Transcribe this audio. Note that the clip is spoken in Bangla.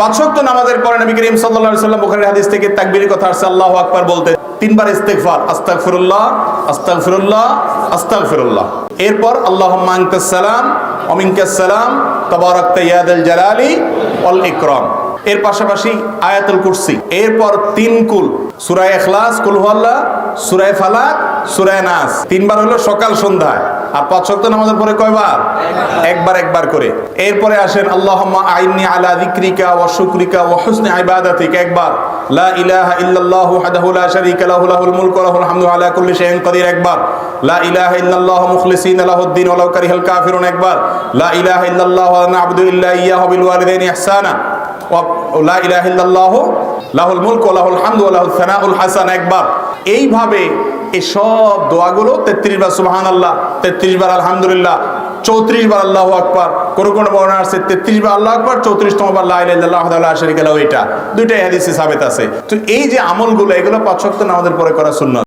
পাঁচ ওয়াক্ত নামাজের পরে নবী করিম আলাইহি সাল্লাম বুখারীর হাদিস থেকে তাকবীরের কথা আসছে, আল্লাহু আকবার বলতে, তিনবার ইস্তেগফার, আস্তাগফিরুল্লাহ আস্তাগফিরুল্লাহ আস্তাগফিরুল্লাহ। এরপর, আল্লাহুম্মা আনতাস সালাম, ওয়া মিনকাস সালাম, তাবারাকতা ইয়া যাল জালালি ওয়াল ইকরাম। এর পাশাপাশি আয়াতুল কুরসি। এরপর তিন কুল, সূরা ইখলাস, কুল হুয়াল্লাহ, সূরা ফালাক, সূরা নাস। তিনবার হলো সকাল সন্ধ্যায়। আর পাঁচ ওয়াক্ত নামাজের পরে কয়বার? একবার একবার করে। এরপরে আসেন আল্লাহ আইন্নি আলা যিকরিকা ওয়া শুকরিকা ওয়া হুসনি ইবাদাতিকা। একবার, লা ইলাহা ইল্লাল্লাহু ওয়াহদাহু লা শারীকা লাহু, লাহুল মুলকু লাহুল হামদু আলা কুল্লি শাইইন কাদির একবার, লা ইলাহা ইল্লাল্লাহু মুখলিসিনা লাহুদ-দ্বীন ওয়া লাউ কারিহাল কাফিরুন। একবার, লা ইলাহা ইল্লাল্লাহু ওয়া না'বুদু ইল্লা ইয়্যাহু বিল ওয়ালিদাইনি ইহসানা। ওয়া লা ইলাহা ইল্লাল্লাহু লাহুল মুলক লাহুল হামদু লাহুল সানাউল হাসান একবার। এইভাবে এই সব দোয়াগুলো তেত্রিশ বার সুবাহান আল্লাহ তেত্রিশ বার আলহামদুলিল্লাহ, চৌত্রিশ বার আল্লাহ আকবার, কোনো কোনো বর্ণনা আছে তেত্রিশ বার আল্লাহ আকবার, চৌত্রিশতম বার লাহ শরিক এটা দুইটাই হাদিসে সাবেত আছে। তো এই যে আমলগুলো, এগুলো পাঁচ সপ্তাহ আমাদের পরে করা শূন্য